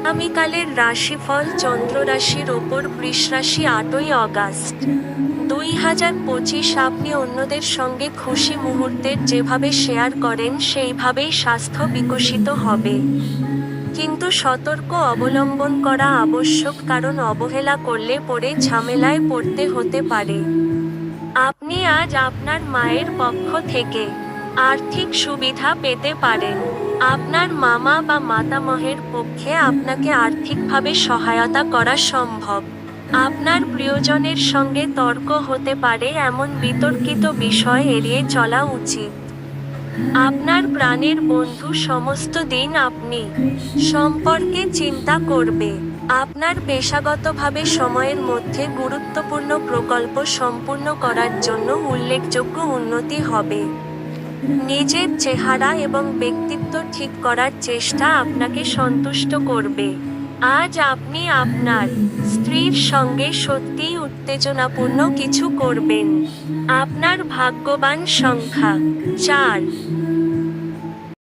আগামীকালের রাশিফল চন্দ্র রাশির ওপর বৃষ রাশি আটই অগাস্ট। দুই হাজার পঁচিশ আপনি অন্যদের সঙ্গে খুশি মুহূর্তের যেভাবে শেয়ার করেন, সেইভাবেই স্বাস্থ্য বিকশিত হবে। কিন্তু সতর্ক অবলম্বন করা আবশ্যক, কারণ অবহেলা করলে পরে ঝামেলায় পড়তে হতে পারে। আপনি আজ আপনার মায়ের পক্ষ থেকে আর্থিক সুবিধা পেতে পারেন আপনার মামা বা মাতামহের পক্ষে আপনাকে আর্থিকভাবে সহায়তা করা সম্ভব। আপনার প্রিয়জনের সঙ্গে তর্ক হতে পারে এমন বিতর্কিত বিষয় এড়িয়ে চলা উচিত। আপনার প্রাণের বন্ধু সমস্ত দিন আপনি সম্পর্কে চিন্তা করবে। আপনার পেশাগতভাবে সময়ের মধ্যে গুরুত্বপূর্ণ প্রকল্প সম্পূর্ণ করার জন্য উল্লেখযোগ্য উন্নতি হবে। নিজের চেহারা এবং ব্যক্তিত্ব ঠিক করার চেষ্টা আপনাকে সন্তুষ্ট করবে। আজ আপনি আপনার স্ত্রীর সঙ্গে সত্যিই উত্তেজনাপূর্ণ কিছু করবেন। আপনার ভাগ্যবান সংখ্যা, চার।